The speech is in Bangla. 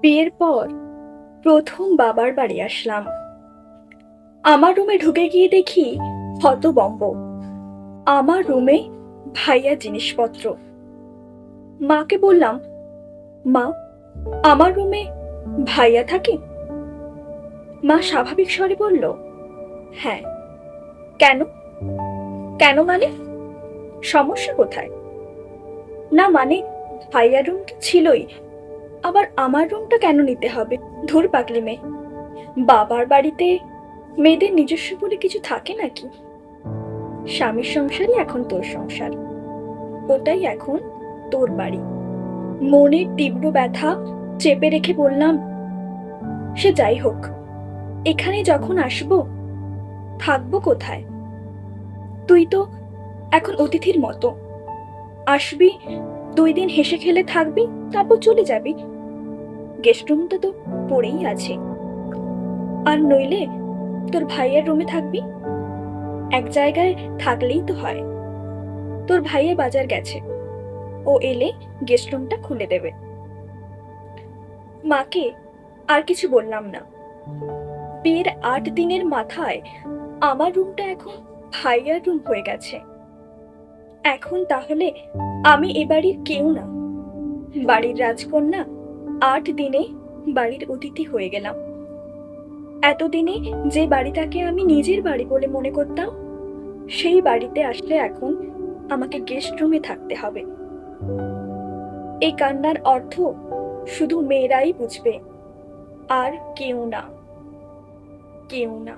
বিয়ের পর প্রথম বাবার বাড়ি আসলাম। আমার রুমে ঢুকে গিয়ে দেখি হতবম্ব। আমার রুমে ভাইয়া জিনিসপত্র। মাকে বললাম, মা, আমার রুমে ভাইয়া থাকে? মা স্বাভাবিক স্বরে বলল হ্যাঁ। কেন? কেন মানে? সমস্যা কোথায়? না মানে ভাইয়ার রুম তো ছিলই। আবার আমার রুমটা কেন নিতে হবে? ধুর পাগলি মেয়ে। বাবার বাড়িতে মেয়েদের নিজস্ব বলে কিছু থাকে নাকি? স্বামীর সংসারই এখন তোর সংসার। ওটাই এখন তোর বাড়ি। মনের তীব্র ব্যথা চেপে রেখে বললাম, সে যাই হোক, এখানে যখন আসব, থাকব কোথায়? তুই তো এখন অতিথির মতো। আসবি দুই দিন হেসে খেলে থাকবি, তারপর চলে যাবি। গেস্ট রুমটা তো পড়েই আছে। আর নইলে তোর ভাইয়ের রুমে থাকবি? এক জায়গায় থাকলেই তো হয়। তোর ভাইয়ের বাজার গেছে। ও এলে গেস্ট রুমটা খুলে দেবে। মাকে আর কিছু বললাম না। বিয়ের আট দিনের মাথায় আমার রুমটা এখন ভাইয়ার রুম হয়ে গেছে। এখন তাহলে আমি এ বাড়ির কেউ না। বাড়ির রাজকন্যা আট দিনে বাড়ির অতিথি হয়ে গেলাম। এতদিনে যে বাড়িটাকে আমি নিজের বাড়ি বলে মনে করতাম, সেই বাড়িতে আসলে এখন আমাকে গেস্ট রুমে থাকতে হবে। এই কান্নার অর্থ শুধু মেয়েরাই বুঝবে, আর কেউ না কেউ না।